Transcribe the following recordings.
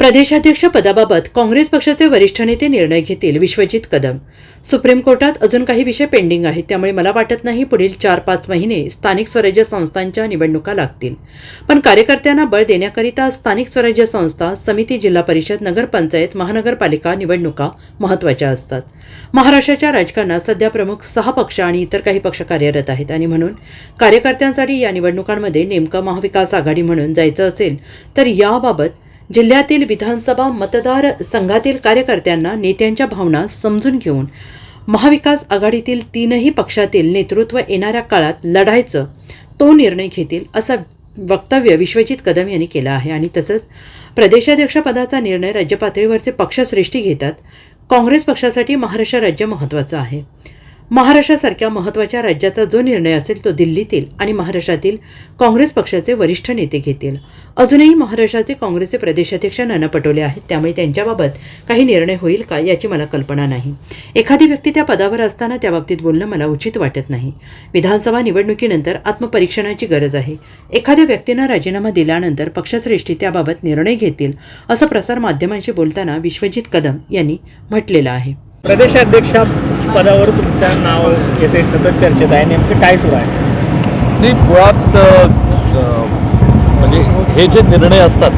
प्रदेशाध्यक्ष पदाबाबत काँग्रेस पक्षाचे वरिष्ठ नेते निर्णय घेतील विश्वजित कदम. सुप्रीम कोर्टात अजून काही विषय पेंडिंग आहेत त्यामुळे मला वाटत नाही पुढील चार पाच महिने स्थानिक स्वराज्य संस्थांच्या निवडणुका लागतील. पण कार्यकर्त्यांना बळ देण्याकरिता स्थानिक स्वराज्य संस्था समिती जिल्हा परिषद नगरपंचायत महानगरपालिका निवडणुका महत्त्वाच्या असतात. महाराष्ट्राच्या राजकारणात सध्या प्रमुख सहा पक्ष आणि इतर काही पक्ष कार्यरत आहेत आणि म्हणून कार्यकर्त्यांसाठी या निवडणुकांमध्ये नेमकं महाविकास आघाडी म्हणून जायचं असेल तर याबाबत जिल्ह्यातील विधानसभा मतदार संघातील कार्यकर्त्यांना नेत्यांच्या भावना समजून घेऊन महाविकास आघाडीतील तीनही पक्षातील नेतृत्व येणाऱ्या काळात लढायचं तो निर्णय घेतील असं वक्तव्य विश्वजित कदम यांनी केलं आहे. आणि तसंच प्रदेशाध्यक्षपदाचा निर्णय राज्य पातळीवरचे पक्षश्रेष्ठी घेतात. काँग्रेस पक्षासाठी महाराष्ट्र राज्य महत्त्वाचं आहे. महाराष्ट्रासारख्या महत्त्वाच्या राज्याचा जो निर्णय असेल तो दिल्लीतील आणि महाराष्ट्रातील काँग्रेस पक्षाचे वरिष्ठ नेते घेतील. अजूनही महाराष्ट्राचे काँग्रेसचे प्रदेशाध्यक्ष नाना पटोले आहेत. त्यामुळे त्यांच्याबाबत काही निर्णय होईल का याची मला कल्पना नाही. एखादी व्यक्ती त्या पदावर असताना त्याबाबतीत बोलणं मला उचित वाटत नाही. विधानसभा निवडणुकीनंतर आत्मपरीक्षणाची गरज आहे. एखाद्या व्यक्तीनं राजीनामा दिल्यानंतर पक्षश्रेष्ठी त्याबाबत निर्णय घेतील असं प्रसार माध्यमांशी बोलताना विश्वजित कदम यांनी म्हटलेलं आहे. प्रदेशाध्यक्ष पदावर तुमचं नाव येते सतत चर्चेत आहे. नेमकं काय सुरू आहे? नाही मुळात म्हणजे हे जे निर्णय असतात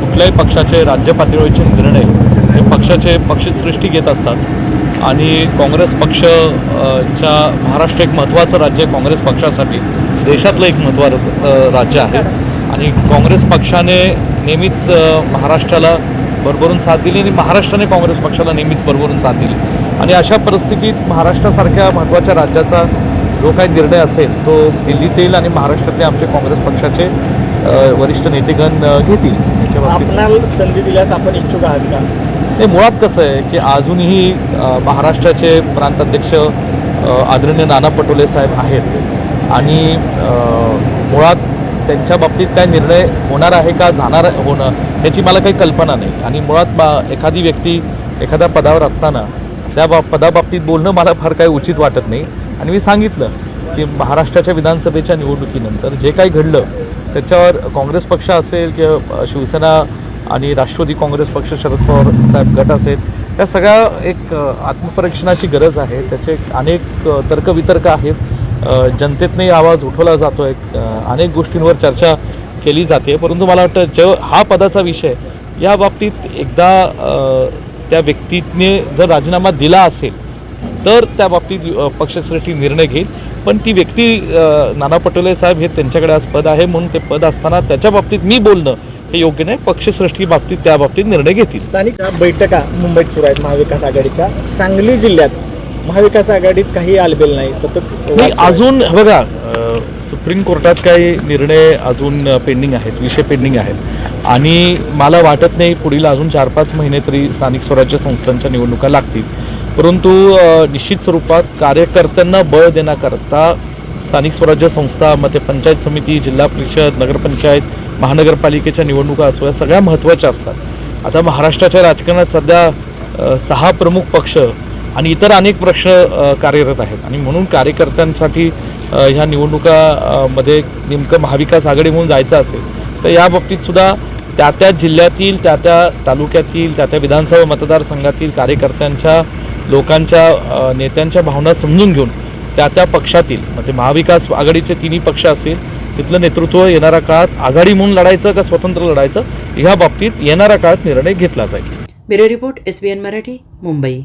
कुठल्याही पक्षाचे राज्य पातळीवरचे निर्णय हे पक्षाचे पक्षश्रेष्ठी घेत असतात. आणि काँग्रेस पक्ष च्या महाराष्ट्र एक महत्त्वाचं राज्य आहे काँग्रेस पक्षासाठी. देशातलं एक महत्त्वाचं राज्य आहे. आणि काँग्रेस पक्षाने नेहमीच महाराष्ट्राला भरभरून साथ दिली आणि महाराष्ट्राने काँग्रेस पक्षाला नेहमीच भरभरून साथ दिली. आणि अशा परिस्थितीत महाराष्ट्रासारख्या महत्त्वाच्या राज्याचा जो काही निर्णय असेल तो दिल्लीत येईल आणि महाराष्ट्रातले आमचे काँग्रेस पक्षाचे वरिष्ठ नेतेगण घेतील याच्या संधी दिल्यास आपण इच्छुक आहात का? हे मुळात कसं आहे की अजूनही महाराष्ट्राचे प्रांताध्यक्ष आदरणीय नाना पटोले साहेब आहेत आणि मुळात त्यांच्या बाबतीत काय निर्णय होणार आहे का जाणार होणं ह्याची मला काही कल्पना नाही. आणि मुळात एखादी व्यक्ती एखाद्या पदावर असताना त्या बा पदाबाबतीत बोलणं मला फार काही उचित वाटत नाही. आणि मी सांगितलं की महाराष्ट्राच्या विधानसभेच्या निवडणुकीनंतर जे काही घडलं त्याच्यावर काँग्रेस पक्ष असेल किंवा शिवसेना आणि राष्ट्रवादी काँग्रेस पक्ष शरद पवार साहेब गट असेल या सगळ्या एक आत्मपरीक्षणाची गरज आहे. त्याचे अनेक तर्कवितर्क आहेत. जनतेतनंही आवाज उठवला जातो आहे अनेक गोष्टींवर चर्चा केली जाते. परंतु मला वाटतं जेव्हा हा पदाचा विषय या बाबतीत एकदा त्या व्यक्तीने जर राजीनामा दिला असेल तर त्या बाबतीत पक्षश्रेष्ठी निर्णय घेईल. पण ती व्यक्ती नाना पटोले साहेब हे त्यांच्याकडे आज पद आहे म्हणून ते पद असताना त्याच्या बाबतीत मी बोलणं हे योग्य नाही. पक्षश्रेष्ठी बाबतीत त्या बाबतीत निर्णय घेतील. स्थानिक बैठका मुंबईत सुरू आहेत महाविकास आघाडीच्या सांगली जिल्ह्यात महाविकास आघाडीत काही आलबेल नाही सतत. अजून बघा सुप्रीम कोर्टात काही निर्णय अजून पेंडिंग आहेत विषय पेंडिंग आहेत. आणि मला वाटत नाही पुढील अजून चार पाच महिने तरी स्थानिक स्वराज्य संस्थांच्या निवडणुका लागतील. परंतु निश्चित स्वरूपात कार्यकर्त्यांना बळ देण्याकरता स्थानिक स्वराज्य संस्था मग ते पंचायत समिती जिल्हा परिषद नगरपंचायत महानगरपालिकेच्या निवडणुका असो या सगळ्या महत्त्वाच्या असतात. आता महाराष्ट्राच्या राजकारणात सध्या सहा प्रमुख पक्ष आणि इतर अनेक प्रश्न कार्यरत आहेत. आणि म्हणून कार्यकर्त्यांसाठी ह्या निवडणुका मध्ये नेमकं महाविकास आघाडी म्हणून जायचं असेल तर या बाबतीत सुद्धा त्या त्या जिल्ह्यातील त्या त्या तालुक्यातील त्या त्या विधानसभा मतदारसंघातील कार्यकर्त्यांच्या लोकांच्या नेत्यांच्या भावना समजून घेऊन त्या त्या पक्षातील म्हणजे महाविकास आघाडीचे तिन्ही पक्ष असेल तिथलं नेतृत्व येणाऱ्या काळात आघाडी म्हणून लढायचं का स्वतंत्र लढायचं ह्या बाबतीत येणाऱ्या काळात निर्णय घेतला जाईल. Bureau report S N Marathi Mumbai.